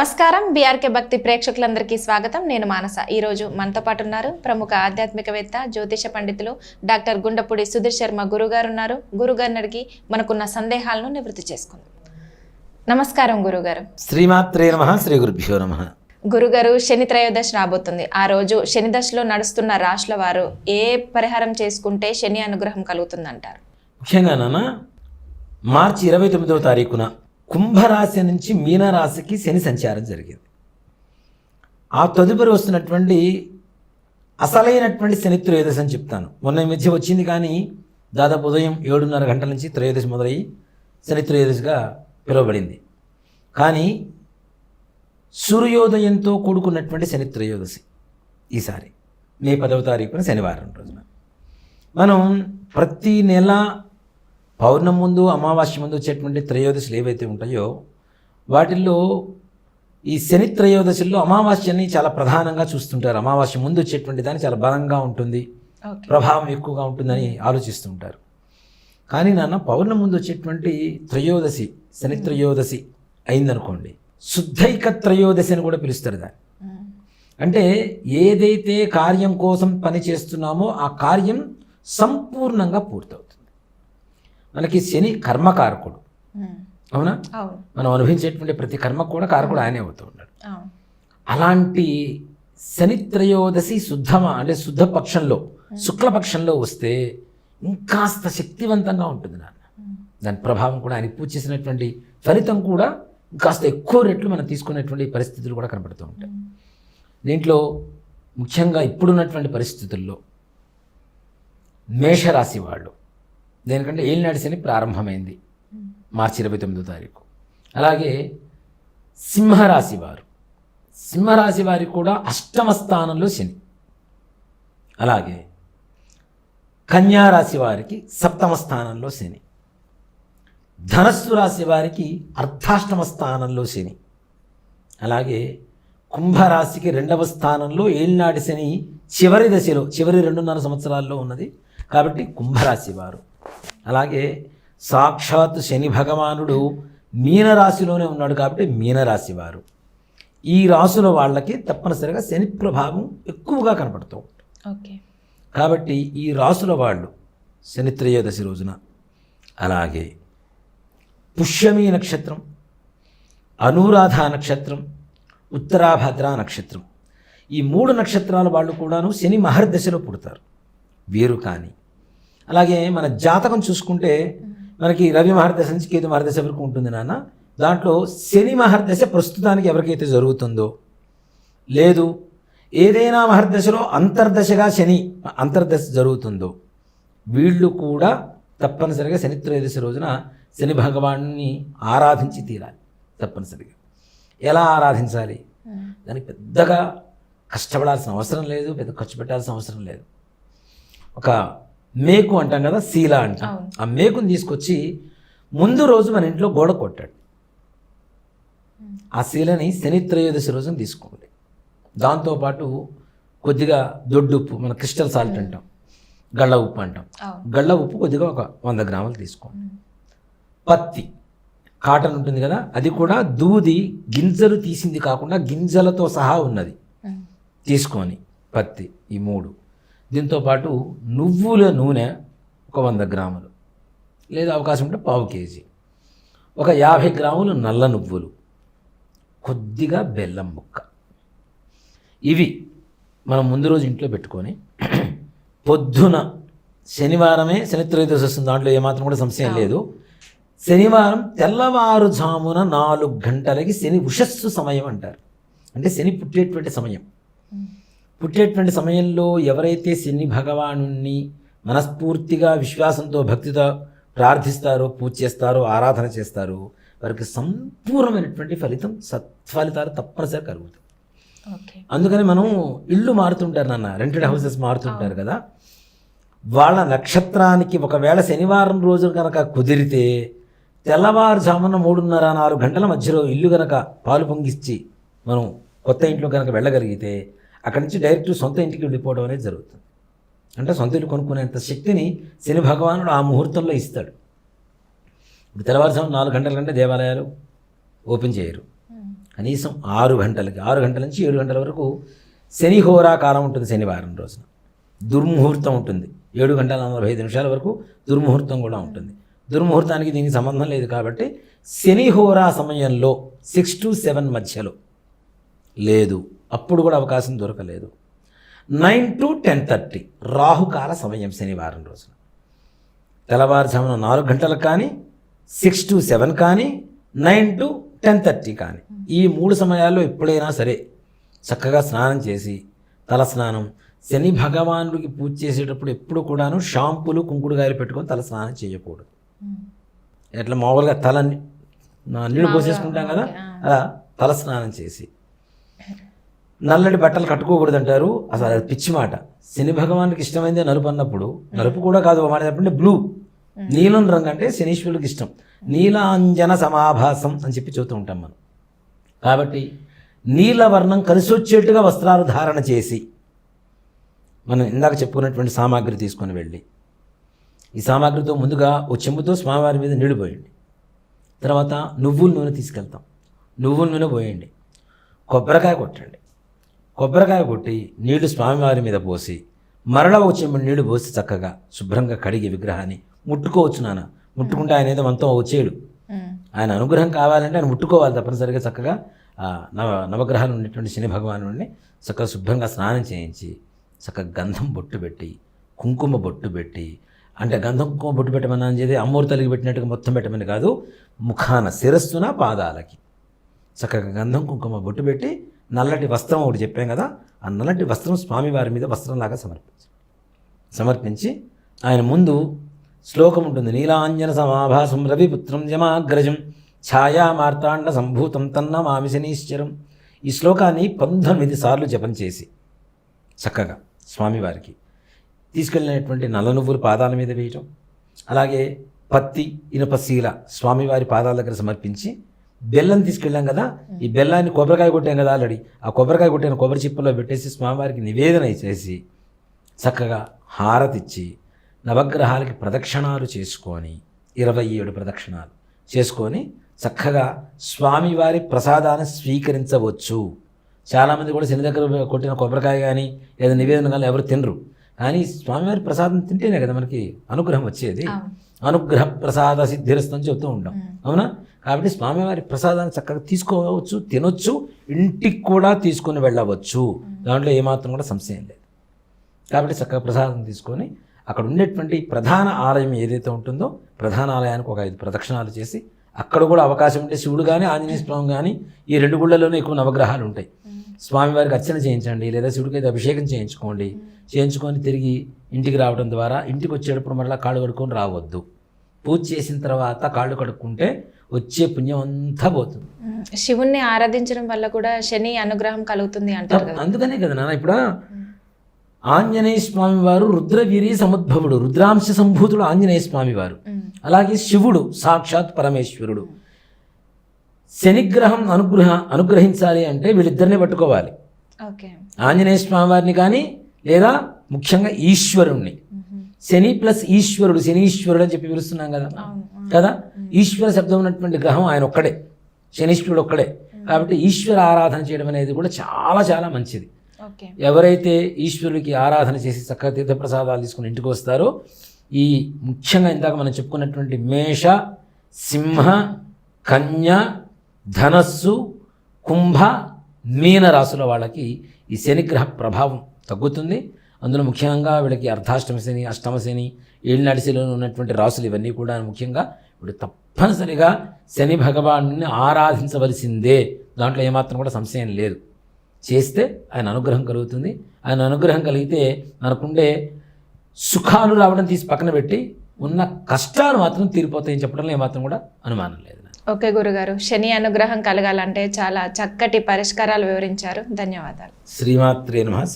నమస్కారం. బీఆర్కే భక్తి ప్రేక్షకులందరికీ స్వాగతం. నేను మానస. ఈ రోజు మనతో పాటు ఉన్నారు ప్రముఖ ఆధ్యాత్మికవేత్త జ్యోతిష పండితులు డాక్టర్ గుండపుడి సుధీర్ శర్మ గురుగారు ఉన్నారు. గురుగారిని అడిగి మనకున్న సందేహాలను నివృత్తి చేసుకుందాం. నమస్కారం గురుగారు. శ్రీమాత్రే నమ శ్రీ గురుభ్యో నమ. గురుగారు శని త్రయోదశి రాబోతుంది. ఆ రోజు శని దశలో నడుస్తున్న రాశుల వారు ఏ పరిహారం చేసుకుంటే శని అనుగ్రహం కలుగుతుందంటారు? ముఖ్యంగా నాన్న మార్చి ఇరవై తొమ్మిదవ తారీఖున కుంభరాశి నుంచి మీనరాశికి శని సంచారం జరిగింది. ఆ తదుపరి వస్తున్నటువంటి అసలైనటువంటి శని త్రయోదశి అని చెప్తాను. మొన్న ఈ మధ్య వచ్చింది కానీ దాదాపు ఉదయం ఏడున్నర గంటల నుంచి త్రయోదశి మొదలయ్యి శని త్రయోదశిగా పిలువబడింది. కానీ సూర్యోదయంతో కూడుకున్నటువంటి శని త్రయోదశి ఈసారి మే పదవ తారీఖున శనివారం రోజున. మనం ప్రతి నెల పౌర్ణమి ముందు అమావాస్య ముందు వచ్చేటువంటి త్రయోదశులు ఏవైతే ఉంటాయో వాటిల్లో ఈ శని త్రయోదశుల్లో అమావాస్యని చాలా ప్రధానంగా చూస్తుంటారు. అమావాస్య ముందు వచ్చేటువంటి దాన్ని చాలా బలంగా ఉంటుంది. ప్రభావం ఎక్కువగా ఉంటుందని ఆలోచిస్తూ ఉంటారు కానీ నాన్న పౌర్ణమి ముందు వచ్చేటువంటి త్రయోదశి శని త్రయోదశి అయిందనుకోండి శుద్ధైక త్రయోదశి అని కూడా పిలుస్తారు దాన్ని. అంటే ఏదైతే కార్యం కోసం పని చేస్తున్నామో ఆ కార్యం సంపూర్ణంగా పూర్తవుతుంది. మనకి శని కర్మకారకుడు. అవునా? అవును. మనం అనుభవించేటువంటి ప్రతి కర్మ కూడా కారకుడు ఆయనే అవుతూ ఉన్నాడు. అలాంటి శని త్రయోదశి శుద్ధమా అంటే శుద్ధ పక్షంలో శుక్లపక్షంలో వస్తే ఇంకాస్త శక్తివంతంగా ఉంటుంది నాన్న. దాని ప్రభావం కూడా ఆయన పూజ చేసినటువంటి ఫలితం కూడా ఇంకాస్త ఎక్కువ రెట్లు మనం తీసుకునేటువంటి పరిస్థితులు కూడా కనబడుతూ ఉంటాయి. దీంట్లో ముఖ్యంగా ఇప్పుడున్నటువంటి పరిస్థితుల్లో మేషరాశి వాళ్ళు దేనికంటే ఏలినాటి శని ప్రారంభమైంది. మార్చి ఇరవై తొమ్మిదో తారీఖు. అలాగే సింహరాశి వారు. సింహరాశి వారికి కూడా అష్టమ స్థానంలో శని. అలాగే కన్యారాశి వారికి సప్తమ స్థానంలో శని. ధనస్సు రాశి వారికి అర్ధాష్టమ స్థానంలో శని. అలాగే కుంభరాశికి రెండవ స్థానంలో ఏలినాటి శని చివరి దశలో చివరి రెండున్నర సంవత్సరాల్లో ఉన్నది. కాబట్టి కుంభరాశి వారు. అలాగే సాక్షాత్ శని భగవానుడు మీనరాశిలోనే ఉన్నాడు కాబట్టి మీనరాశి వారు. ఈ రాశుల వాళ్ళకి తప్పనిసరిగా శని ప్రభావం ఎక్కువగా కనపడుతూ ఉంటుంది. ఓకే. కాబట్టి ఈ రాసుల వాళ్ళు శని త్రయోదశి రోజున అలాగే పుష్యమి నక్షత్రం అనురాధ నక్షత్రం ఉత్తరాభద్ర నక్షత్రం. ఈ మూడు నక్షత్రాల వాళ్ళు కూడాను శని మహర్దశలో పుడతారు. వీరు కానీ అలాగే మన జాతకం చూసుకుంటే మనకి రవి మహర్దశ నుంచి కేతు మహర్దశ వరకు ఉంటుంది నాన్న. దాంట్లో శని మహర్దశ ప్రస్తుతానికి ఎవరికైతే జరుగుతుందో లేదు ఏదైనా మహర్దశలో అంతర్దశగా శని అంతర్దశ జరుగుతుందో వీళ్ళు కూడా తప్పనిసరిగా శని త్రయోదశి రోజున శని భగవాన్ని ఆరాధించి తీరాలి తప్పనిసరిగా. ఎలా ఆరాధించాలి? దానికి పెద్దగా కష్టపడాల్సిన అవసరం లేదు పెద్ద ఖర్చు పెట్టాల్సిన అవసరం లేదు. ఒక మేకు అంటాం కదా శీల అంటాం. ఆ మేకుని తీసుకొచ్చి ముందు రోజు మన ఇంట్లో గోడ కొట్టాడు. ఆ శీలని శని త్రయోదశి రోజున తీసుకోండి. దాంతోపాటు కొద్దిగా దొడ్డుప్పు మన క్రిస్టల్ సాల్ట్ అంటాం. గళ్ళ ఉప్పు అంటాం. గళ్ళ ఉప్పు కొద్దిగా ఒక వంద గ్రాములు తీసుకోండి. పత్తి కాటన్ ఉంటుంది కదా అది కూడా దూది గింజలు తీసింది కాకుండా గింజలతో సహా ఉన్నది. తీసుకొని పత్తి ఈ మూడు. దీంతోపాటు నువ్వుల నూనె ఒక వంద గ్రాములు లేదా అవకాశం ఉంటే పావు కేజీ. ఒక యాభై గ్రాములు నల్ల నువ్వులు కొద్దిగా బెల్లం ముక్క. ఇవి మనం ముందు రోజు ఇంట్లో పెట్టుకొని పొద్దున శనివారమే శని త్రయోదశి వస్తుంది. దాంట్లో ఏమాత్రం కూడా సంశయం లేదు. శనివారం తెల్లవారుజామున నాలుగు గంటలకి శని ఉషస్సు సమయం అంటారు. అంటే శని పుట్టేటువంటి సమయం. పుట్టేటువంటి సమయంలో ఎవరైతే శని భగవాను మనస్ఫూర్తిగా విశ్వాసంతో భక్తితో ప్రార్థిస్తారో పూజ చేస్తారో ఆరాధన చేస్తారో వారికి సంపూర్ణమైనటువంటి ఫలితం సత్ఫలితాలు తప్పనిసరి కలుగుతాయి. అందుకని మనం ఇళ్ళు మారుతుంటారు నాన్న రెంటెడ్ హౌసెస్ మారుతుంటారు కదా. వాళ్ళ నక్షత్రానికి ఒకవేళ శనివారం రోజు కనుక కుదిరితే తెల్లవారుజామున మూడున్నర నాలుగు గంటల మధ్యలో ఇల్లు కనుక పాలు పొంగిచ్చి మనం కొత్త ఇంట్లో కనుక వెళ్ళగలిగితే అక్కడి నుంచి డైరెక్ట్ సొంత ఇంటికి వెళ్ళిపోవడం అనేది జరుగుతుంది. అంటే సొంత ఇల్లు కొనుక్కునేంత శక్తిని శని భగవానుడు ఆ ముహూర్తంలో ఇస్తాడు. ఇప్పుడు తెల్లవారుజాము నాలుగు గంటల కంటే దేవాలయాలు ఓపెన్ చేయరు. కనీసం ఆరు గంటలకి ఆరు గంటల నుంచి ఏడు గంటల వరకు శని హోరా కాలం ఉంటుంది శనివారం రోజున. దుర్ముహూర్తం ఉంటుంది. ఏడు గంటల నలభై ఐదు నిమిషాల వరకు దుర్ముహూర్తం కూడా ఉంటుంది. దుర్ముహూర్తానికి దీనికి సంబంధం లేదు కాబట్టి శని హోరా సమయంలో సిక్స్ టు సెవెన్ మధ్యలో లేదు. అప్పుడు కూడా అవకాశం దొరకలేదు. నైన్ టు టెన్ థర్టీ రాహుకాల సమయం శనివారం రోజున. తెల్లవారుజామున నాలుగు గంటలకు కానీ సిక్స్ టు సెవెన్ కానీ నైన్ టు టెన్ థర్టీ కానీ. ఈ మూడు సమయాల్లో ఎప్పుడైనా సరే చక్కగా స్నానం చేసి తల స్నానం శని భగవానుడికి పూజ చేసేటప్పుడు ఎప్పుడు కూడాను షాంపులు కుంకుడుగాయలు పెట్టుకొని తల స్నానం చేయకూడదు. ఎట్లా మామూలుగా తల నీళ్ళు పోసేసుకుంటాం కదా అలా తల స్నానం చేసి. నల్లటి బట్టలు కట్టుకోకూడదు అంటారు అసలు అది పిచ్చి మాట. శని భగవానికి ఇష్టమైందే నలుపు అన్నప్పుడు నలుపు కూడా కాదు మాట చెప్పండి బ్లూ. నీలం రంగు అంటే శనీశ్వరుడికి ఇష్టం. నీలాంజన సమాభాసం అని చెప్పి చూస్తూ ఉంటాం మనం. కాబట్టి నీలవర్ణం కలిసి వచ్చేట్టుగా వస్త్రాలు ధారణ చేసి మనం ఇందాక చెప్పుకున్నటువంటి సామాగ్రి తీసుకొని వెళ్ళి ఈ సామాగ్రితో ముందుగా ఓ చెంబుతో స్వామివారి మీద నీళ్ళు పోయండి. తర్వాత నువ్వుల నూనె తీసుకెళ్తాం. నువ్వుల నూనె పోయండి. కొబ్బరికాయ కొట్టండి. కొబ్బరికాయ కొట్టి నీళ్ళు స్వామివారి మీద పోసి మరల ఒక చెంబు నీళ్ళు పోసి చక్కగా శుభ్రంగా కడిగి విగ్రహాన్ని ముట్టుకోవచ్చు నాన్న. ముట్టుకుంటే ఆయన ఏదో మనతో వచ్చేడు ఉమ్, ఆయన అనుగ్రహం కావాలంటే ఆయన ముట్టుకోవాలి తప్పనిసరిగా చక్కగా నవ నవగ్రహాలు ఉన్నటువంటి శని భగవానుడిని చక్కగా శుభ్రంగా స్నానం చేయించి చక్కగా గంధం బొట్టు పెట్టి కుంకుమ బొట్టు పెట్టి అంటే గంధం కుంకుమ బొట్టు పెట్టమని అని చెప్పి అమ్మోరు తల్లికి పెట్టినట్టుగా మొత్తం పెట్టమని కాదు ముఖాన శిరస్సున పాదాలకి. చక్కగా గంధం కుంకుమ బొట్టు పెట్టి నల్లటి వస్త్రం ఒకటి చెప్పాం కదా ఆ నల్లటి వస్త్రం స్వామివారి మీద వస్త్రంలాగా సమర్పించి. సమర్పించి ఆయన ముందు శ్లోకం ఉంటుంది నీలాంజన సమాభాసం రవిపుత్రం జమాగ్రజం ఛాయా మార్తాండ సంభూతం తన్న మామిశనీశ్వరం ఈ శ్లోకాన్ని పంతొమ్మిది సార్లు జపం చేసి చక్కగా స్వామివారికి తీసుకెళ్ళినటువంటి నల్ల నువ్వులు పాదాల మీద వేయటం అలాగే పత్తి ఇనుపశీల స్వామివారి పాదాల దగ్గర సమర్పించి బెల్లం తీసుకెళ్ళాం కదా ఈ బెల్లాన్ని కొబ్బరికాయ కొట్టాం కదా ఆల్రెడీ. ఆ కొబ్బరికాయ కొట్టిన కొబ్బరి చిప్పలో పెట్టేసి స్వామివారికి నివేదన చేసి చక్కగా హారతిచ్చి నవగ్రహాలకి ప్రదక్షిణాలు చేసుకొని ఇరవై ఏడు ప్రదక్షిణాలు చేసుకొని చక్కగా స్వామివారి ప్రసాదాన్ని స్వీకరించవచ్చు. చాలామంది కూడా శని దగ్గర కొట్టిన కొబ్బరికాయ కానీ లేదా నివేదన కానీ ఎవరు తినరు. కానీ స్వామివారి ప్రసాదం తింటేనే కదా మనకి అనుగ్రహం వచ్చేది. అనుగ్రహ ప్రసాద సిద్ధిరస్తని చెబుతూ ఉంటాం. అవునా? కాబట్టి స్వామివారి ప్రసాదాన్ని చక్కగా తీసుకోవచ్చు తినొచ్చు ఇంటికి కూడా తీసుకొని వెళ్ళవచ్చు. దాంట్లో ఏమాత్రం కూడా సంశయం లేదు. కాబట్టి చక్కగా ప్రసాదం తీసుకొని అక్కడ ఉండేటువంటి ప్రధాన ఆలయం ఏదైతే ఉంటుందో ప్రధాన ఆలయానికి ఒక ఐదు ప్రదక్షిణాలు చేసి అక్కడ కూడా అవకాశం ఉంటే శివుడు కానీ ఆంజనేయ స్వామి కానీ ఈ రెండు గుళ్ళలోనే ఎక్కువ నవగ్రహాలు ఉంటాయి. స్వామివారికి అర్చన చేయించండి లేదా శివుడికి అయితే అభిషేకం చేయించుకోండి. చేయించుకొని తిరిగి ఇంటికి రావడం ద్వారా ఇంటికి వచ్చేటప్పుడు మళ్ళీ కాళ్ళు కడుక్కొని రావద్దు. పూజ చేసిన తర్వాత కాళ్ళు కడుక్కుంటే వచ్చే పుణ్యం అంతా పోతుంది. శివుణ్ణి ఆరాధించడం వల్ల కూడా శని అనుగ్రహం కలుగుతుంది అంటారు అందుకనే కదా నాన్న ఇప్పుడు? ఆంజనేయ స్వామి వారు రుద్రవీరి సముద్భవుడు రుద్రాంశ సంభూతుడు ఆంజనేయ స్వామి వారు. అలాగే శివుడు సాక్షాత్ పరమేశ్వరుడు. శనిగ్రహం అనుగ్రహ అనుగ్రహించాలి అంటే వీళ్ళిద్దరిని పట్టుకోవాలి. ఓకే. ఆంజనేయ స్వామి వారిని కానీ లేదా ముఖ్యంగా ఈశ్వరుణ్ణి. శని ప్లస్ ఈశ్వరుడు శనీశ్వరుడు అని చెప్పి పిలుస్తున్నాం కదా. కదా? ఈశ్వర శబ్దం ఉన్నటువంటి గ్రహం ఆయన ఒక్కడే. శనీశ్వరుడు ఒక్కడే. కాబట్టి ఈశ్వర ఆరాధన చేయడం అనేది కూడా చాలా చాలా మంచిది. ఎవరైతే ఈశ్వరుడికి ఆరాధన చేసి చక్కగా తీర్థప్రసాదాలు తీసుకుని ఇంటికి వస్తారో ఈ ముఖ్యంగా ఇందాక మనం చెప్పుకున్నటువంటి మేష సింహ కన్య ధనస్సు కుంభ మీన రాసుల వాళ్ళకి ఈ శనిగ్రహ ప్రభావం తగ్గుతుంది. అందులో ముఖ్యంగా వీళ్ళకి అర్ధాష్టమ శని అష్టమ శని ఏళ్ళనాటి శనిలో ఉన్నటువంటి రాసులు ఇవన్నీ కూడా ముఖ్యంగా ఇప్పుడు తప్పనిసరిగా శని భగవాను ఆరాధించవలసిందే. దాంట్లో ఏమాత్రం కూడా సంశయం లేదు. చేస్తే ఆయన అనుగ్రహం కలుగుతుంది. ఆయన అనుగ్రహం కలిగితే మనకుండే సుఖాలు రావడం తీసి పక్కన పెట్టి ఉన్న కష్టాలు మాత్రం తీరిపోతాయని చెప్పడంలో ఏమాత్రం కూడా అనుమానం లేదు. ఓకే గురుగారు శని అనుగ్రహం కలగాలంటే చాలా చక్కటి పరిష్కారాలు వివరించారు. ధన్యవాదాలు. శ్రీమాత్రే నమ.